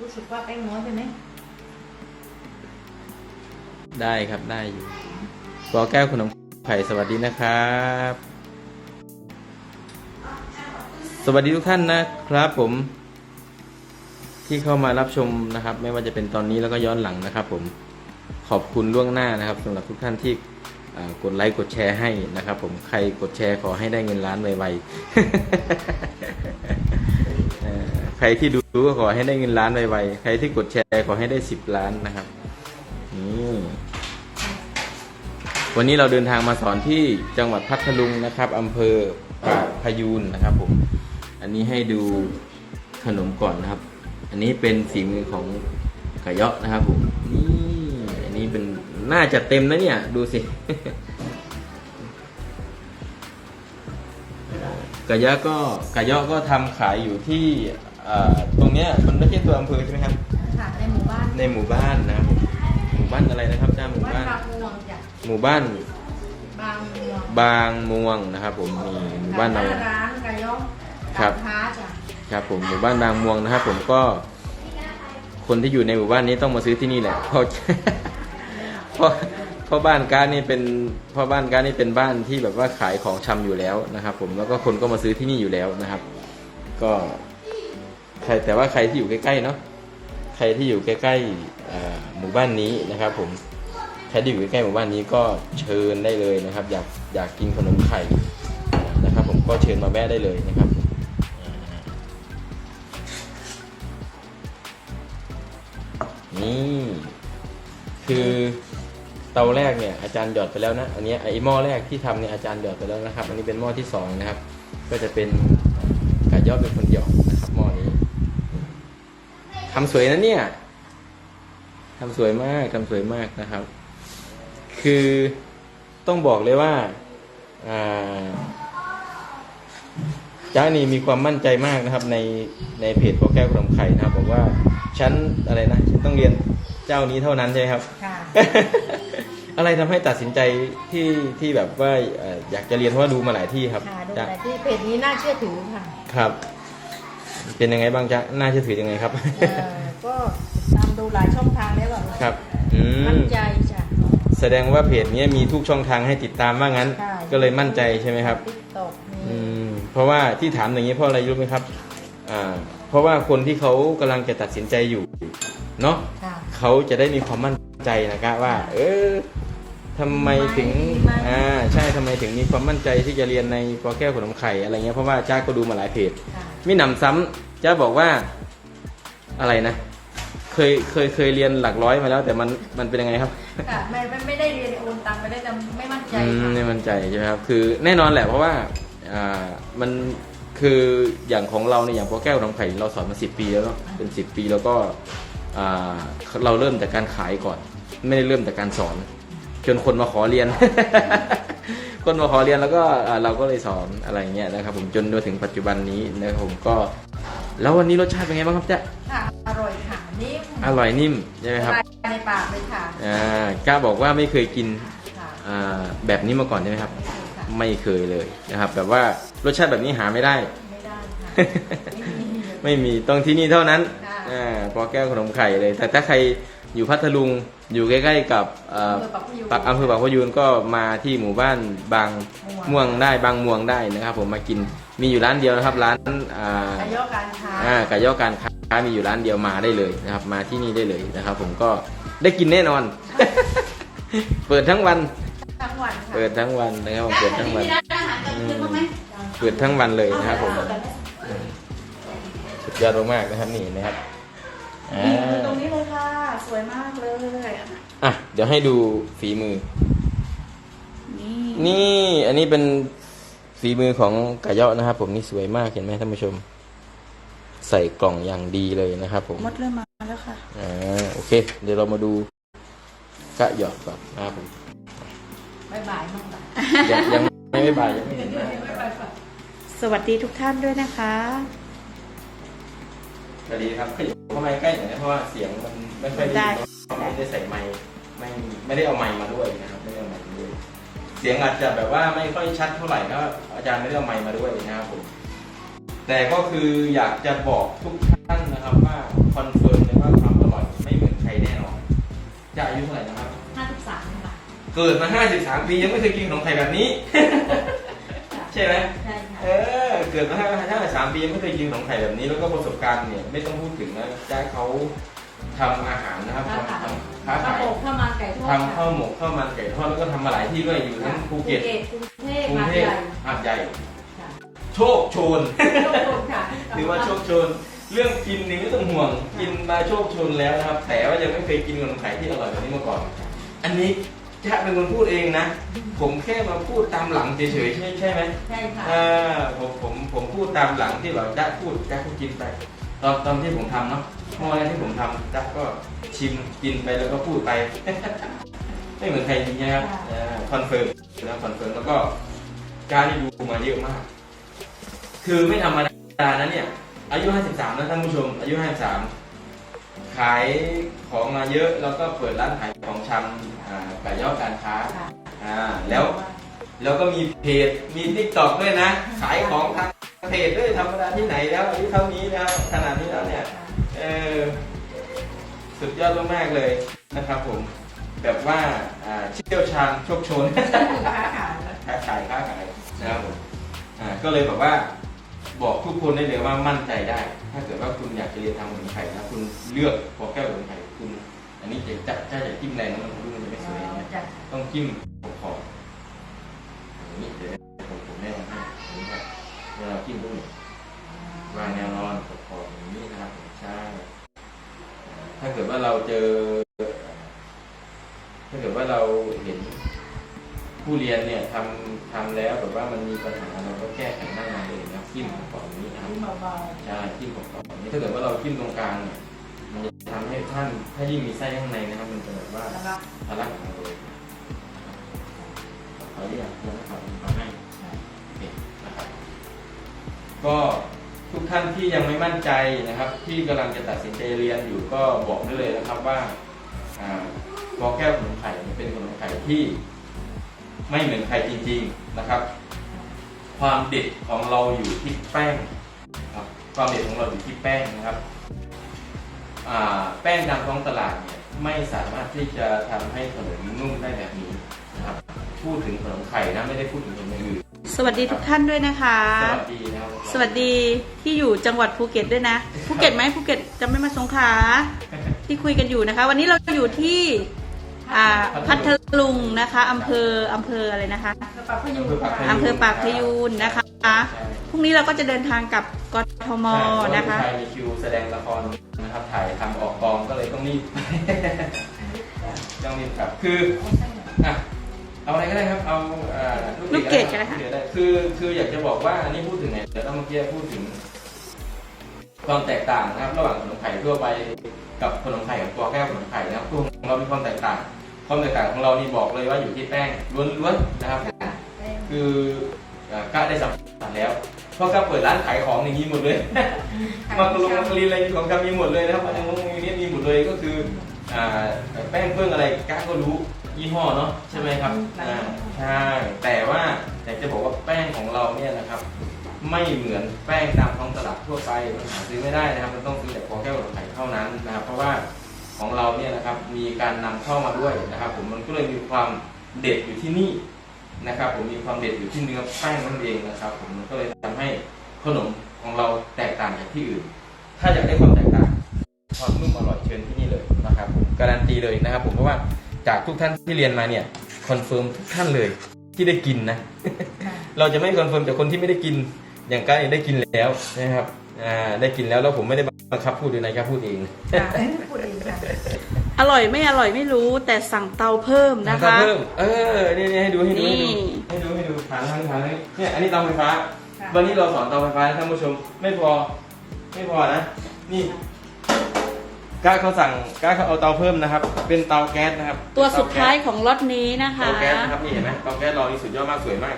รู้สึกว่าแป้งน้อยไปไหมได้ครับได้อยู่ปอแก้วขนมไข่สวัสดีนะครับ สวัสดีทุกท่านนะครับ ผม ที่เข้ามารับชมนะครับ ไม่ว่าจะเป็นตอนนี้แล้วก็ย้อนหลังนะครับ ผมขอบคุณล่วงหน้านะครับสำหรับทุกท่านที่กดไลค์กดแชร์ให้นะครับ ผมใครกดแชร์ขอให้ได้เงินล้านไวๆ ใครที่ดูก็ขอให้ได้เงินล้านไวๆ ใครที่กดแชร์ขอให้ได้สิบล้านนะครับ นี่วันนี้เราเดินทางมาสอนที่จังหวัดพัทลุงนะครับอำเภอปากพยูนนะครับผม อันนี้ให้ดูขนมก่อนนะครับ อันนี้เป็นฝีมือของกะเยาะนะครับผม นี่อันนี้เป็นน่าจะเต็มนะเนี่ย ดูสิกะยะก็กะยะก็ทำขายอยู่ที่ ตรงเนี้ยมันไม่ใช่ตัวอำเภอใช่ไหมครับ ค่ะในหมู่บ้านในหมู่บ้านนะครับผมหมู่บ้านอะไรนะครับจ้าหหมู่มู่บ้านบ้านบางม่วงจ้ะหมู่บ้านบางม่วงบางม่วงนะครับ ผมนี่หมู่บ้านหเราน้าร้านกระยอกครับกาค้าจ้ะครับผมหมู่บ้านบางม่วงนะครับ ผมก็ คนที่อยู่ในหมู่บ้านนี้ต้องมาซื้อที่นี่แหละเพราะ เพราะเพราะบ้านการนี่เป็นเพราะบ้านการนี่เป็นบ้านที่แบบว่าขายของชำอยู่แล้วนะครับ ผมแล้วก็คนก็มาซื้อที่นี่อยู่แล้วนะครับ ก็ ใครแต่ว่าใครที่อยู่ใกล้ๆเนาะใครที่อยู่ใกล้ๆหมู่บ้านนี้นะครับผมใครที่อยู่ใกล้ๆหมู่บ้านนี้ก็เชิญได้เลยนะครับ อยากอยากกินขนมไข่นะครับ ผมก็เชิญมาแม่ได้เลยนะครับนี่คือเตาแรกเนี่ยอาจารย์หยอดไปแล้วนะอันนี้ไอหม้อแรกที่ทำเนี่ยอาจารย์หยอดไปแล้วนะครับ อันนี้เป็นหม้อที่สองนะครับ ก็จะเป็นกายอดเป็นคนหยอดนะครับหม้อนี้ ทำสวยนะเนี่ยทำสวยมากทำสวยมากนะครับ คือต้องบอกเลยว่าอ่าจ้านี่มีความมั่นใจมากนะครับ ในในเพจพอแก้วขนมไข่นะครับบอกว่าฉันอะไรนะฉันต้องเรียนเจ้านี้เท่านั้นใช่ไหมครับค่ะอะไรทำให้ตัดสินใจที่ที่แบบว่าเอ่ออยากจะเรียนเพราะว่าดูมาหลายที่ครับค่ะดูจ๊ะแต่ที่เพจนี้น่าเชื่อถือค่ะ ครับ เป็นยังไงบ้างจ๊ะน่าเชื่อถือยังไงครับ เอ่อก็ตามดูหลายช่องทางแล้วอะครับอืมมั่นใจจ้ะ แสดงว่าเพจนี้มีทุกช่องทางให้ติดตามว่างั้น ใช่ ก็เลยมั่นใจใช่ไหมครับ ติ๊กตอกอืมเพราะว่าที่ถามอย่างนี้เพราะอะไรรู้ไหมครับอ่าเพราะว่าคนที่เขากำลังจะตัดสินใจอยู่เนาะค่ะ เขาจะได้มีความมั่นใจนะครับว่า เออทำไมถึงดีไหมอ่าใช่ทำไมถึงมีความมั่นใจที่จะเรียนในปอแก้วขนมไข่อะไรเงี้ยเพราะว่าจ้าก็ดูมาหลายเพจ ค่ะ มีหนำซ้ำจ้าบอกว่าอะไรนะ เคยเคยเคยเรียนหลักร้อยมาแล้ว แต่มันมันเป็นยังไงครับค่ะไม่ไม่ไม่ได้เรียนโอนตังไปได้แต่ไม่มั่นใจอืมค่ะไม่มั่นใจใช่ไหมครับคือแน่นอนแหละเพราะว่าอ่ามันคืออย่างของเราเนี่ยอย่างปอแก้วขนมไข่เราสอนมาสิปีแล้วเนาะเป็นสิปีแล้วก็อ่าเราเริ่มจากการขายก่อน ไม่ได้เริ่มจากการสอน จนคนมาขอเรียน คนมาขอเรียนแล้วก็อ่าเราก็เลยสอนอะไรเงี้ยนะครับผมจนมาถึงปัจจุบันนี้นะครับผมก็ แล้ววันนี้รสชาติเป็นไงบ้างครับจ๊ะค่ะอร่อยค่ะนิ่มอร่อยนิ่มใช่ไหมครับละลายในปากเลยค่ะอ่ากล้าบอกว่าไม่เคยกินค่ะอ่าแบบนี้มาก่อนใช่ไหมครับค่ะไม่เคยเลยนะครับแบบว่ารสชาติแบบนี้หาไม่ได้ ไม่ได้ค่ะไม่มี ไม่มีต้องที่นี่เท่านั้นค่ะ อ่าปอแก้วขนมไข่เลย แต่ถ้าใคร อยู่พัทลุงอยู่ใกล้ๆกับเอ่ออำเภอปากพยูนปักอำเภอปากพยูนก็มาที่หมู่บ้านบางม่วงม่วงได้บางม่วงได้นะครับ ผมมากินมีอยู่ร้านเดียวนะครับ ร้านอ่าขยอการค้าอ่าไก่ย่อการค้ามีอยู่ร้านเดียวมาได้เลยนะครับ มาที่นี่ได้เลยนะครับ ผมก็ได้กินแน่นอน เปิดทั้งวันทั้งวันค่ะเปิดทั้งวันนะครับผมเปิดทั้งวันมีร้านอาหารกลางคืนบ้างไหมเปิดทั้งวันเลยนะครับผมสุดยอดมากๆนะครับนี่นะครับอ่าตรงนี้เลยค่ะ สวยมากเลยอะเดี๋ยวให้ดูฝีมือ นี่นี่อันนี้เป็นฝีมือของกะเยาะนะครับ ผมนี่สวยมากเห็นไหมท่านผู้ชม ใส่กล่องอย่างดีเลยนะครับ ผมมดเริ่มมาแล้วค่ะอ่าโอเค เดี๋ยวเรามาดูกะเยาะก่อนนะครับผมบายบายมั่งละยังยังไม่ไม่บายยังไม่เห็นหน้าสวัสดีทุกท่านด้วยนะคะ สวัสดีครับขยับเข้ามาใกล้หน่อยนะเพราะว่าเสียงมัน ไม่ค่อยได้ไม่ได้ใส่ไม้ไม่ไม่ได้เอาไม้มาด้วยนะครับไม่ได้เอาไม้มาด้วย เสียงอาจจะแบบว่าไม่ค่อยชัดเท่าไหร่ก็อาจารย์ไม่ได้เอาไม้มาด้วยนะครับผมแต่ก็คืออยากจะบอกทุกท่านนะครับว่าคอนเฟิร์มเลยว่าความอร่อยไม่เหมือนใครแน่นอนจะอายุเท่าไหร่นะครับ53ค่ะเกิดมา 53 ปียังไม่เคยกินของไทยแบบนี้ ใช่ไหมใช่ค่ะเออเกิดมา 53 ปียังไม่เคยกินของไทยแบบนี้แล้วก็ประสบการณ์เนี่ยไม่ต้องพูดถึงนะจ้าเขา ทำอาหารนะครับค้าทำขาย ทำค้าข้าวขายโพดข้าวมันไก่ทอดทำข้าวหมกข้าวมันไก่ทอดแล้วก็ทำมาหลายที่ด้วยอยู่ทั้งภูเก็ตกรุงเทพกรุงมาเทใหพญ่หาดใหญ่ค่ะโชคโชนโชคดีค่ะ ถือว่าโชคโชน เรื่องกินนี่ไม่ต้องห่วง กินมาโชคโชนแล้วนะครับ แต่ว่ายังไม่เคยกินขนมไข่ที่อร่อยแบบนี้มาก่อน อันนี้จะเป็นคนพูดเองนะ ผมแค่มาพูดตามหลังเฉยๆใช่ใช่ไหมใช่ค่ะ อ่าผมผมผมพูดตามหลังที่แบบจ๊ะพูดจ๊ะก็กินไป ตอนตอนที่ผมทำเนาะเมื่อวันที่ผมทำจ๊ะก็ชิมกินไปแล้วก็พูดไป ไม่เหมือนใครจริงๆนะครับคอนเฟิร์มนะคอนเฟิร์มแล้วก็การที่ดูมาเยอะมาก คือไม่ธรรมดานะเนี่ย อายุ 53นะท่านผู้ชม อายุ 53 ขายของมาเยอะแล้วก็เปิดร้านขายของชำอ่าไก่ย่อการค้าค่ะอ่าแล้วแล้วก็มีเพจ มีทิกตอกด้วยนะ ขายของทางเพจด้วยธรรมดาที่ไหนแล้วอายุเท่านี้แล้วขนาดนี้แล้วเนี่ย เออสุดยอดมากๆเลยนะครับผม แบบว่าอ่าเชี่ยวชาญโชคโชน ค้าขายค้าขายค้าขายนะครับผมอ่าก็เลยแบบว่าบอกทุกคนได้เลยว่ามั่นใจได้ ถ้าเกิดว่าคุณอยากจะเรียนทำขนมไข่นะคุณเลือกพอแก้วขนมไข่คุณ อันนี้จะจับถ้าจะจิ้มแรงนะมันรู้มันจะไม่สวยนะจ้ะต้องจิ้มขอบขอบอย่างนี้เดี๋ยวผมผมแนะนำให้อย่างนี้ครับเวลาจิ้มตรงนี้วางแนวนอนขอบขอบอย่างนี้นะครับใช่ ถ้าเกิดว่าเราเจอ ถ้าเกิดว่าเราเห็นผู้เรียนเนี่ยทำทำแล้วแบบว่ามันมีปัญหาเราก็แก้ไขหน้างานเองนะจิ้มขอบขอบอย่างนี้นะครับที่เบาใช่จิ้มขอบขอบอย่างนี้ถ้าเกิดว่าเราจิ้มตรงกลางเนี่ยมันจะทำให้ท่านถ้ายิ่งมีไส้ข้างในนะครับ มันจะแบบว่าๆแล้วก็ทะลักออกมาเลยขออนุญาตนะครับมาให้โอเคนะครับก็ ทุกท่านที่ยังไม่มั่นใจนะครับ ที่กำลังจะตัดสินใจเรียนอยู่ก็บอกได้เลยนะครับว่าบอแก้วขนมไข่เป็นขนมไข่ที่ไม่เหมือนใครจริง ๆนะครับ ความเด็ดของเราอยู่ที่แป้งครับความเด็ดของเราอยู่ที่แป้งนะครับแป้งตามท้องตลาดเนี่ยไม่สามารถที่จะทำให้ขนมนุ่มได้แบบนี้นะครับ พูดถึงขนมไข่นะไม่ได้พูดถึงขนมอื่น สวัสดีทุกท่านด้วยนะคะ สวัสดีนะครับสวัสดีที่อยู่จังหวัดภูเก็ตด้วยนะ ภูเก็ตไหมภูเก็ตจะไม่มาสงขลาที่คุยกันอยู่นะคะ วันนี้เราอยู่ที่อ่าพัทลุงนะคะอำเภออำเภออะไรนะคะกระเป๋าพยุงค่ะอำเภอปากพยูนนะคะใช่พรุ่งนี้เราก็จะเดินทางกลับกทมนะคะใช่มีคิวแสดงละครนะครับถ่ายทำออกกองก็เลยต้องรีบต้องรีบกลับคืออะ เอาอะไรก็ได้ครับ เอาอ่าลูกเกดก็ได้ค่ะ ลูกเกได้คือคืออยากจะบอกว่าอันนี้พูดถึงไหนเดี๋ยวต้องเมื่อกี้พูดถึง ความแตกต่างนะครับระหว่างขนมไข่ทั่วไปกับขนมไข่กับตัวแก้วขนมไข่นะครับตัวของเรามีความแตกต่าง ความแตกต่างของเรานี่บอกเลยว่าอยู่ที่แป้งล้วนๆนะครับ คืออ่ากะได้สัมผัสแล้วเพราะกะเปิดร้านขายของอย่างนี้หมดเลย มักกะลงมักกะลีอะไรของกะมีหมดเลยนะครับอันนี้มันมีนี้มีหมดเลยก็คืออ่าแป้งเพื่องอะไรกะก็รู้ ยี่ห้อเนาะใช่ไหมครับอ่าใช่แต่ว่าอยากจะบอกว่าแป้งของเราเนี่ยนะครับ ไม่เหมือนแป้งตามท้องตลาดทั่วไปมันหาซื้อไม่ได้นะครับมันต้องซื้อจากพอแก้วหลอดไข่เท่านั้นนะครับ เพราะว่าของเราเนี่ยนะครับมีการนำเข้ามาด้วยนะครับ ผมมันก็เลยมีความเด็ดอยู่ที่นี่นะครับ ผมมีความเด็ดอยู่ที่เนื้อแป้งนั่นเองนะครับ ผมมันก็เลยทำให้ขนมของเราแตกต่างจากที่อื่น ถ้าอยากได้ความแตกต่างความนุ่มอร่อยเชิญที่นี่เลยนะครับผมการันตีเลยนะครับ ผมเพราะว่า จากทุกท่านที่เรียนมาเนี่ยคอนเฟิร์มทุกท่านเลยที่ได้กินนะ เราจะไม่คอนเฟิร์มจากคนที่ไม่ได้กินอย่างก้าเองได้กินแล้วนะครับอ่าได้กินแล้วแล้วผมไม่ได้บังคับพูดด้วยนะครับพูดเองค่ะพูดเองค่ะอร่อยไม่อร่อยไม่รู้แต่สั่งเตาเพิ่มนะคะเพิ่มเออนี่นี่ให้ดูให้ดูให้ดูนี่ให้ดูให้ดูฐานทางฐานเนี่ยอันนี้เตาไฟฟ้าค่ะวันนี้เราสอนเตาไฟฟ้าให้ท่านผู้ชมไม่พอไม่พอนะ นี่ ก้าเขาสั่งก้าเขาเอาเตาเพิ่มนะครับ เป็นเตาแก๊สนะครับตัวสุดท้ายของรถนี้นะคะเตาแก๊สนะครับนี่เห็นไหมเตาแก๊สเรานี่สุดยอดมากสวยมาก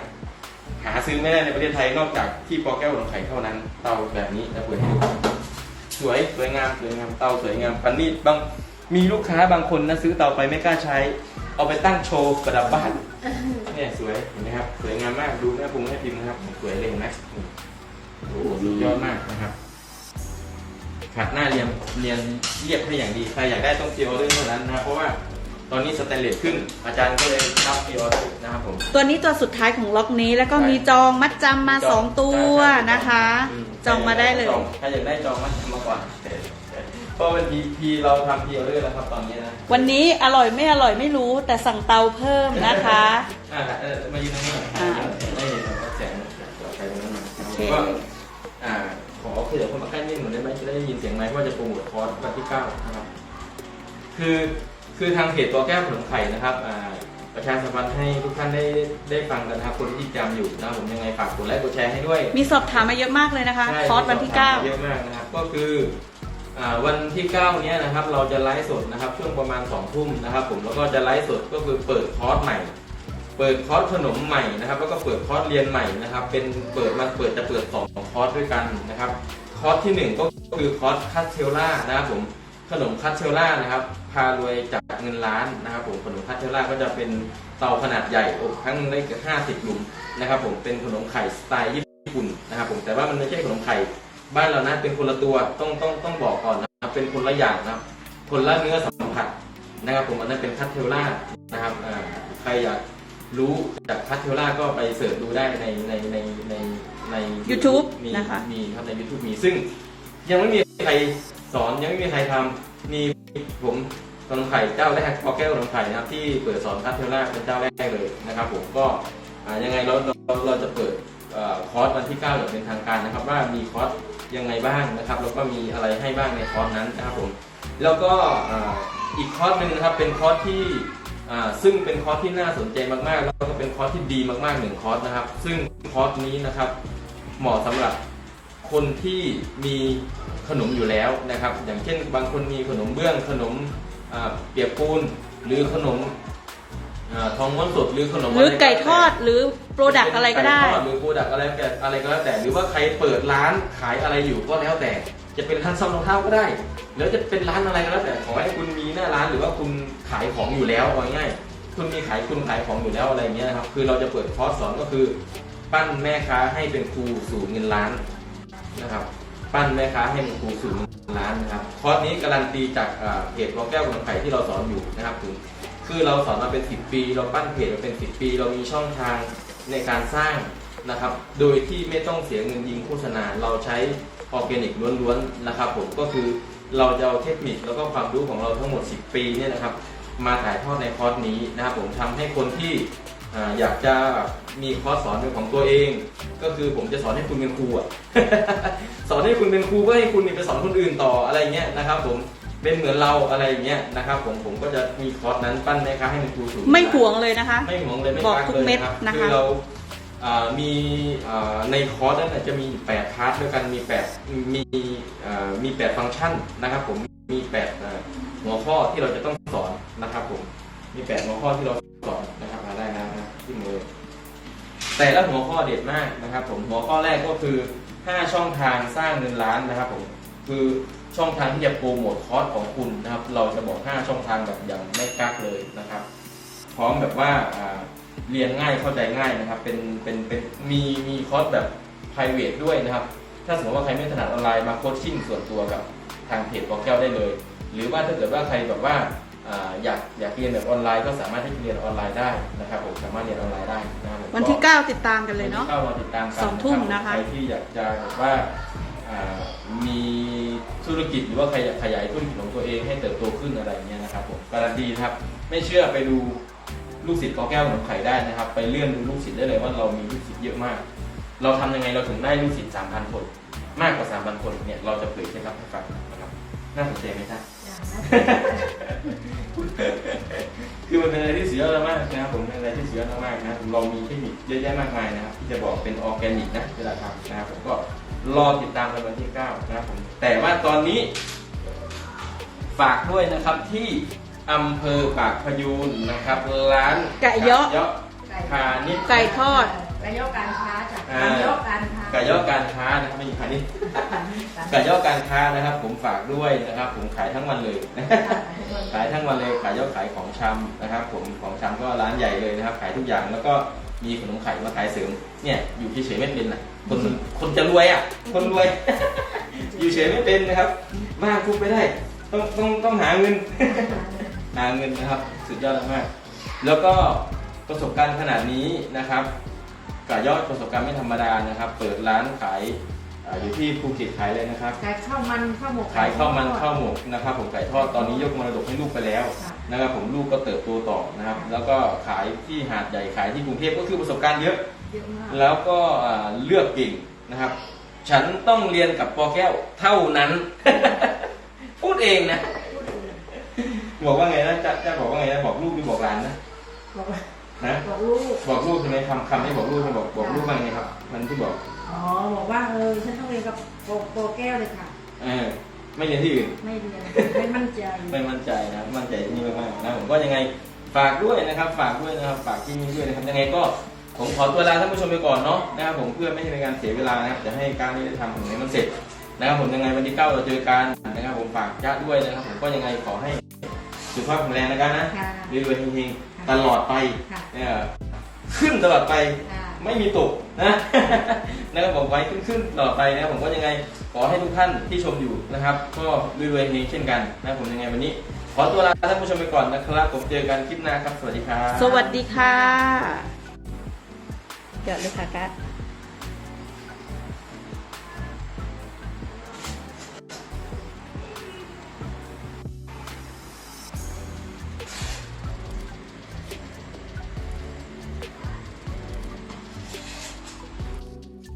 หาซื้อไม่ได้ในประเทศไทยนอกจากที่ปอแก้วหลงไข่เท่านั้น เตาแบบนี้นะเปิดให้ดูสวยสวยงามสวยงามเตาสวยงามปันนี่บางมีลูกค้าบางคนนะซื้อเตาไปไม่กล้าใช้ เอาไปตั้งโชว์ประดับบ้านเนี่ยสวยเห็นไหมครับสวยงามมากดูแม่พุงแม่พิมพ์นะครับสวยเลยเห็นไหมนี่โอ้โหสุดยอดมากนะครับ ขัดหน้าเรียนเรียนเรียบให้อย่างดี ใครอยากได้ต้องเจียวเรื่องเท่านั้นนะครับเพราะว่าตอนนี้สแตนเลสขึ้น อาจารย์ก็เลยรับพรีออเดอร์นะครับผม ตัวนี้ตัวสุดท้ายของล็อกนี้แล้วก็มีจองมัดจำมาสองตัวนะคะมจองมาได้เลย จองใครอยากได้จองมามาก่อนเพราะเป็นพีพีเราทำพรีออเดอร์แล้วครับตอนนี้นะวันนี้อร่อยไม่อร่อยไม่รู้แต่สั่งเตาเพิ่มนะคะ อ่าเออมายืนตรงนี้หน่อยอ่าได้เห็นครับแสงใครตรงนั้นมาโอเค ก็อ่า ขอขยับเข้ามาใกล้นิดหนึ่งได้ไหมจะได้ยินเสียงไหมว่าจะโปรโมทคอร์สวันที่เก้านะครับคือคือทางเพจตัวแก้วขนมไข่นะครับอ่าประชาสัมพันธ์ให้ทุกท่านได้ได้ฟังกันนะครับคนที่จำอยู่นะครับผมยังไงฝากกดไลค์กดแชร์ให้ด้วย มีสอบถามมาเยอะมากเลยนะคะใช่คอร์สวันที่สอบถมเยอะมากนะครับก็คืออ่าวันที่ 9 เนี้ยนะครับเราจะไลฟ์สดนะครับช่วงประมาณ2ทุ่มนะครับผมแล้วก็จะไลฟ์สดก็คือเปิดคอร์สใหม่ เปิดคอร์สขนมใหม่นะครับ แล้วก็เปิดคอร์สเรียนใหม่นะครับ เป็นเปิดมาเปิดจะเปิดสองคอร์สด้วยกันนะครับ คอร์สที่หนึ่งก็คือคอร์สคัสเทลล่านะครับผมขนมคัสเทลล่านะครับพารวยจากเงินล้านนะครับผมขนมคัสเทลล่าก็จะเป็นเตาขนาดใหญ่อบครั้งหนึงได้เกือบห้าสิบหลุมนะครับ ผมเป็นขนมไข่สไตล์ญี่ปุ่นนะครับ ผมแต่ว่ามันไม่ใช่ขนมไข่บ้านเรานะเป็นคนละตัวต้องต้องต้องบอกก่อนนะครับเป็นคนละอย่างนะครับ คนละเนื้อสัมผัสนะครับ ผมอันนั้นเป็นคัสเทลล่านะครับใครอยาก รู้จากคัสเทลล่าก็ไปเสิร์ชดูได้ในในในในใน YouTube มีนะคะ มีครับใน YouTube มีซึ่งยังไม่มีใครสอนยังไม่มีใครทำมีผมขนมไข่เจ้าแรกพอแก้วขนมไข่นะครับที่เปิดสอนคัสเทลล่าเป็นเจ้าแรกเลยนะครับ ผมก็อ่ายังไงเราเราเราจะเปิดเอ่อคอร์สวันที่9อย่างเป็นทางการนะครับ ว่ามีคอร์สยังไงบ้างนะครับแล้วก็มีอะไรให้บ้างในคอร์สนั้นนะครับผมแล้วก็อ่าอีกคอร์สหนึ่งนะครับเป็นคอร์สที่อ่า ซึ่งเป็นคอร์สที่น่าสนใจมากๆ แล้วก็เป็นคอร์สที่ดีมากๆหนึ่งคอร์สนะครับ ซึ่งคอร์สนี้นะครับเหมาะสำหรับคนที่มีขนมอยู่แล้วนะครับ อย่างเช่น บางคนมีขนมเบื้องขนมอ่าเปียกปูนหรือขนมอาทองม้วนสดหรือขนมหรืออะไก่ทอดหรือโปรดักอะไรก็ได้ก่ทอหรือโปรดักอะไรก็อะไรก็แล้วแต่ หรือว่าใครเปิดร้านขายอะไรอยู่ก็แล้วแต่ จะเป็นร้านซ่อมรองเท้าก็ได้ หรือจะเป็นร้านอะไรก็แล้วแต่ขอให้คุณมีหน้าร้านหรือว่าคุณขายของอยู่แล้วเอาง่ายคุณมีขายคุณขายของอยู่แล้วอะไรเงี้ยนะครับ คือเราจะเปิดคอร์สสอนก็คือ ปั้นแม่ค้าให้เป็นครูสู่เงินล้านนะครับ ปั้นแม่ค้าให้เป็นครูสู่เงินล้านนะครับคอร์สนี้การันตีจากอ่าเพจรอแก้วขนมไข่ที่เราสอนอยู่นะครับคือคือเราสอนมาเป็น10ปี เราปั้นเพจมาเป็น10ปี เรามีช่องทางในการสร้างนะครับ โดยที่ไม่ต้องเสียเงินยิงโฆษณา เราใช้ออร์แกนิกล้วนๆนะครับ ผมก็คือ เราจะเอาเทคนิคแล้วก็ความรู้ของเราทั้งหมด 10 ปีเนี่ยนะครับ มาถ่ายทอดในคอร์สนี้นะครับผมทำให้คนที่อ่าอยากจะมีคอร์สสอนเป็นของตัวเอง ก็คือผมจะสอนให้คุณเป็นครูอะสอนให้คุณเป็นครูเพื่อให้คุณนี่ไปสอนคนอื่นต่ออะไรเงี้ยนะครับ ผมเป็นเหมือนเราอะไรอย่างเงี้ยนะครับ ผมผมก็จะมีคอร์สนั้นปั้นแม่ค้าให้เป็นครูสูงไม่ห่วงเลยนะคะ ไม่หวงเลยไม่บอกกักทุกเลยเม็ดนะครับนะคะคือเราอ่า มีในคอร์สนั้นจะมี 8 พาร์ทด้วยกันมี8มีมี 8 ฟังก์ชันนะครับผมมี 8 หัวข้อที่เราจะต้องสอนนะครับผมมี 8 หัวข้อที่เราสอนนะครับมาได้แล้วนะที่มือแต่ละหัวข้อเด็ดมากนะครับผมหัวข้อแรกก็คือ 5 ช่องทางสร้างเงินล้านนะครับผมคือช่องทางที่จะโปรโมทคอร์สของคุณนะครับ เราจะบอก 5 ช่องทางแบบอย่างไม่กักเลยนะครับ พร้อมแบบว่า เรียนง่ายเข้าใจง่ายนะครับ เป็นเป็นเป็นมีมีคอร์สแบบ p r i v a t ด้วยนะครับ ถ้าสมมติว่าใครไม่ถนัดออนไลน์มาโคชชิ่งส่วนตัวกับทางเพจบอกแก้วได้เลย หรือว่าถ้าเกิดว่าใครแบบว่าอ่าอยากอยากเรียนแบบออนไลน์ก็สามารถที่จะเรียนออนไลน์ได้นะครับผมสามารถเรียนออนไลน์ได้นะครับผมวันที่ก็9ติดตามกันเลยเนาะเข้ามาติดตามกันสองทุ่มนะคะใครที่อยากจะแบบว่าอ่ามีธุรกิจหรือว่าใครอยากขยายธุรกิจของตัวเองให้เติบโตขึ้นอะไรอย่างเงี้ยนะครับผมการันตีนะครับ ไม่เชื่อไปดู ลูกศิษย์กอแก้วขนมไข่ได้นะครับ ไปเลื่อนดูลูกศิษย์ได้เลยว่าเรามีลูกศิษย์เยอะมาก เราทำยังไงเราถึงได้ลูกศิษย์สามพันคน มากกว่าสามพันคนเนี่ยเราจะเผยเคล็ดลับให้ฟังนะครับน่าสนใจไหมครับคือมันเป็นอะไรที่สุดยอดมากนะครับผมเป็นอะไรที่สุดยอดมากนะครับเรามีเทคนิคเยอะแยะมากมายนะครับที่จะบอกเป็นออร์แกนิกนะเวลาทำนะครับผมก็รอติดตามกันวันที่ 9 นะครับผมแต่ว่าตอนนี้ฝากด้วยนะครับที่ อำเภอปากพยูนนะครับ ร้านไก่เยาะ เยาะพาณิชย์ไก่ทอดไก่ยกการค้าจ้ะอ่าไก่ยกการค้าไก่เยาะการค้านะครับไม่มีพาณิชย์ไก่เยาะการค้านะครับ ผมฝากด้วยนะครับ ผมขายทั้งวันเลย ขายทั้งวันเลยขายยอดขายของชำนะครับ ผมของชำก็ร้านใหญ่เลยนะครับ ขายทุกอย่างแล้วก็มีขนมไข่มาขายเสริมเนี่ยอยู่เฉยๆไม่เป็นนะคนคนจะรวยอะ คนรวย อยู่เฉยไม่เป็นนะครับมากพูดไม่ได้ ต้องต้องต้องหาเงิน หาเงินนะครับ สุดยอดมากๆแล้วก็ประสบการณ์ขนาดนี้นะครับกับยอดประสบการณ์ไม่ธรรมดานะครับ เปิดร้านขายอ่าอยู่ที่ภูเก็ตขายเลยนะครับ ขายข้าวมันข้าวหมก ขายข้าวมันข้าวหมกนะครับผมไก่ทอดตอนนี้ยกมรดกให้ลูกไปแล้วค่ะ นะครับผมลูกก็เติบโตต่อนะครับ แล้วก็ขายที่หาดใหญ่ขายที่กรุงเทพก็คือประสบการณ์เยอะ เยอะมากแล้วก็อ่าเลือกเก่งนะครับ ฉันต้องเรียนกับปอแก้วเท่านั้น พูดเองนะ บอกว่าไงนะจะจะบอกว่าไงนะบอกลูกหรือบอกหลานนะบอกว่านะบอกลูกบอกลูกใช่ไหมคำคำที่บอกลูกใช่ไหมบอกบอกลูกว่าไงครับ มันที่บอกอ๋อบอกว่าเออฉันต้องเรียนกับโปโปแก้วเลยค่ะเออไม่เรียนที่อื่นไม่เรียนไม่มั่นใจไม่มั่นใจนะมั่นใจที่นี่มากๆนะผมก็ยังไงฝากด้วยนะครับ ฝากด้วยนะครับฝากที่นี่ด้วยนะครับยังไงก็ผมขอตัวลาท่านผู้ชมไปก่อนเนาะนะครับผมเพื่อไม่ให้เป็นการเสียเวลานะครับจะให้การนี้ได้ทำถึงให้มันเสร็จนะครับผมยังไงวันที่เก้าเราเจอกันนะครับผมฝากญาติด้วยนะครับผมก็ยังไงขอให้ สุขภาพแข็งแรงนะกันนะค่ะรวยๆเฮงๆ ตลอดไปค่ะเนี่ยขึ้นตลอดไป ค่ะไม่มีตกนะ นะครับบอกไว้ขึ้นขึ้นๆต่อไปนะครับผมก็ยังไงขอให้ทุกท่านที่ชมอยู่นะครับ ก็รวยๆเฮงๆเช่นกันนะครับผมยังไงวันนี้ ขอตัวลาท่านผู้ชมไปก่อนนะครับ ผมเจอกันคลิปหน้าครับ สวัสดีครับ สวัสดีค่ะเดี๋ยวเลยค่ะกัส